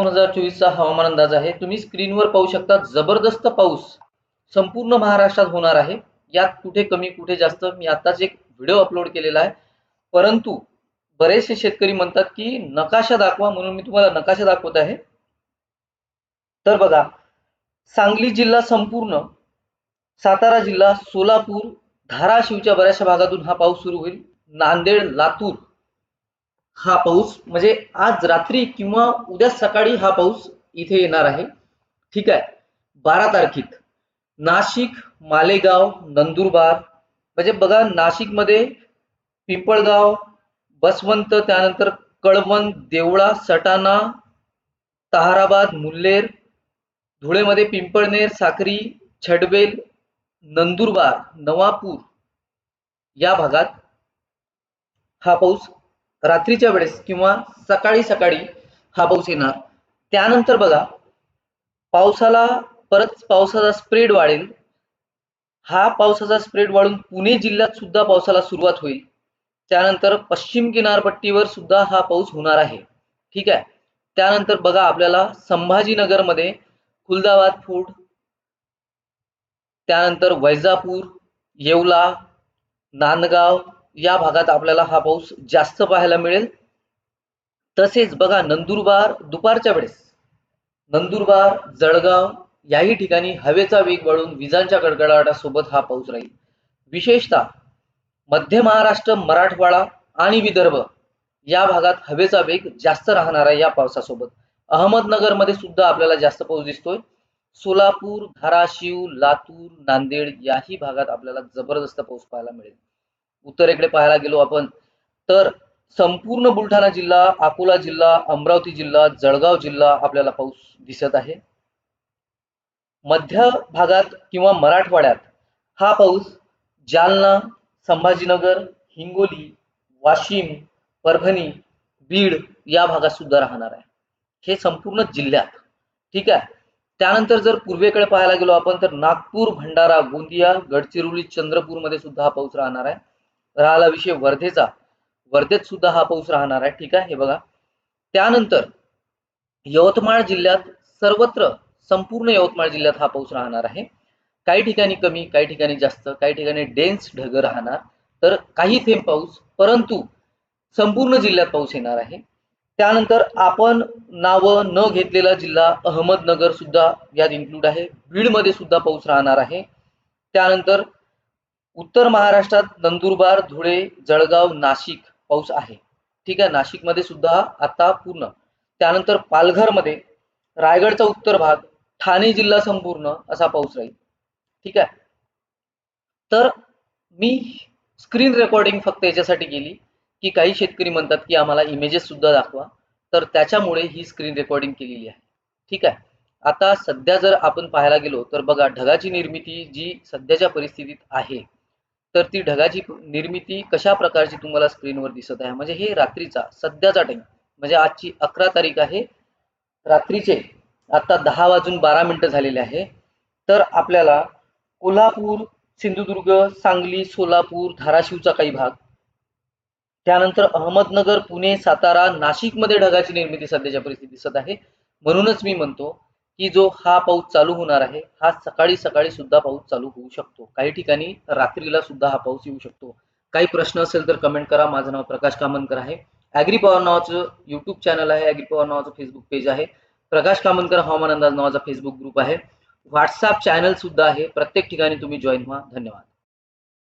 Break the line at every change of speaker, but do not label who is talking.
दोन हजार चोवीसचा हवामान अंदाज आहे. तुम्ही स्क्रीनवर पाहू शकता जबरदस्त पाऊस संपूर्ण महाराष्ट्रात होणार आहे. यात कुठे कमी कुठे जास्त मी आताच एक व्हिडिओ अपलोड केलेला आहे. परंतु बरेचसे शेतकरी म्हणतात की नकाशा दाखवा म्हणून मी तुम्हाला नकाशा दाखवत आहे. तर बघा सांगली जिल्हा संपूर्ण सातारा जिल्हा सोलापूर धाराशिवच्या बऱ्याचशा भागातून हा पाऊस सुरू होईल. नांदेड लातूर हा पाऊस म्हणजे आज रात्री किंवा उद्या सकाळी हा पाऊस इथे येणार आहे. ठीक आहे? बारा तारखेत नाशिक मालेगाव नंदुरबार म्हणजे बघा नाशिकमध्ये पिंपळगाव बसवंत त्यानंतर कळवण देवळा सटाणा ताहाराबाद मुल्लेर धुळेमध्ये पिंपळनेर साक्री छडबेल नंदुरबार नवापूर या भागात हा पाऊस रात्रीच्या वेळेस किंवा सकाळी सकाळी हा पाऊस येणार. त्यानंतर बघा पावसाला परत पावसाचा स्प्रेड वाढेल. हा पावसाचा स्प्रेड वाढून पुणे जिल्ह्यात सुद्धा पावसाला सुरुवात होईल. त्यानंतर पश्चिम किनारपट्टीवर सुद्धा हा पाऊस होणार आहे. ठीक आहे? त्यानंतर बघा आपल्याला संभाजीनगरमध्ये खुलदाबाद फूड त्यानंतर वैजापूर येवला नांदगाव या भागात आपल्याला हा पाऊस जास्त पाहायला मिळेल. तसेच बघा नंदुरबार दुपारच्या वेळेस. नंदुरबार जळगाव याही ठिकाणी हवेचा वेग वाढून विजांच्या कडकडाटासोबत हा पाऊस राहील. विशेषतः मध्य महाराष्ट्र मराठवाडा आणि विदर्भ या भागात हवेचा वेग जास्त राहणार आहे या पावसासोबत. अहमदनगरमध्ये सुद्धा आपल्याला जास्त पाऊस दिसतोय. सोलापूर धाराशिव लातूर नांदेड याही भागात आपल्याला जबरदस्त पाऊस पाहायला मिळेल. उत्तरेकडे पाहायला गेलो आपण तर संपूर्ण बुलढाणा जिल्हा अकोला जिल्हा अमरावती जिल्हा जळगाव जिल्हा आपल्याला पाऊस दिसत आहे. मध्य भागात किंवा मराठवाड्यात हा पाऊस जालना संभाजीनगर हिंगोली वाशिम परभणी बीड या भागात सुद्धा राहणार आहे. हे संपूर्ण जिल्ह्यात ठीक आहे? त्यानंतर जर पूर्वेकडे पाहायला गेलो आपण तर नागपूर भंडारा गोंदिया गडचिरोली चंद्रपूरमध्ये सुद्धा हा पाऊस राहणार आहे. राहिला विषय वर्धेचा वर्धेत सुद्धा हा पाऊस राहणार आहे ठीक आहे? हे बघा. त्यानंतर यवतमाळ जिल्ह्यात सर्वत्र संपूर्ण यवतमाळ जिल्ह्यात हा पाऊस राहणार आहे. काही ठिकाणी कमी काही ठिकाणी जास्त काही ठिकाणी डेन्स ढग राहणार. तर काही थेंब पाऊस परंतु संपूर्ण जिल्ह्यात पाऊस येणार आहे. त्यानंतर आपण नावं न घेतलेला जिल्हा अहमदनगर सुद्धा यात इन्क्लूड आहे. बीडमध्ये सुद्धा पाऊस राहणार आहे. त्यानंतर उत्तर महाराष्ट्रात नंदुरबार धुळे जळगाव नाशिक पाऊस आहे. ठीक आहे नाशिकमध्ये सुद्धा आता पूर्ण. त्यानंतर पालघरमध्ये रायगडचा उत्तर भाग ठाणे जिल्हा संपूर्ण असा पाऊस राहील. ठीक आहे? तर मी स्क्रीन रेकॉर्डिंग फक्त याच्यासाठी केली की काही शेतकरी म्हणतात की आम्हाला इमेजेस सुद्धा दाखवा. तर त्याच्यामुळे ही स्क्रीन रेकॉर्डिंग केलेली आहे. ठीक आहे? आता सध्या जर आपण पाहायला गेलो तर बघा ढगाची निर्मिती जी सध्याच्या परिस्थितीत आहे तर ती ढगाची निर्मिती कशा प्रकारची तुम्हाला स्क्रीनवर दिसत आहे? म्हणजे हे रात्रीचा सध्याचा टाइम म्हणजे आजची अकरा तारीख आहे. रात्रीचे आता दहा वाजून बारा मिनिटं झालेले आहे. तर आपल्याला कोल्हापूर सिंधुदुर्ग सांगली सोलापूर धाराशिवचा काही भाग त्यानंतर अहमदनगर पुणे सातारा नाशिकमध्ये ढगाची निर्मिती सध्याच्या परिस्थितीत दिसत आहे. म्हणूनच मी म्हणतो की जो हा पाऊस चालू होणार आहे हा सकाळी सकाळी सुद्धा पाऊस चालू होऊ शकतो. काही ठिकाणी रात्रीला सुद्धा हा पाऊस येऊ शकतो. काही प्रश्न असेल तर कमेंट करा. माझं नाव प्रकाश कामनकर आहे. ॲग्री पॉवर नावाचं युट्यूब चॅनल आहे. ॲग्री पॉवर नावाचं फेसबुक पेज आहे. प्रकाश कामनकर हवामान अंदाज नावाचा फेसबुक ग्रुप आहे. व्हॉट्सअप चॅनल सुद्धा आहे. प्रत्येक ठिकाणी तुम्ही जॉईन व्हा. धन्यवाद.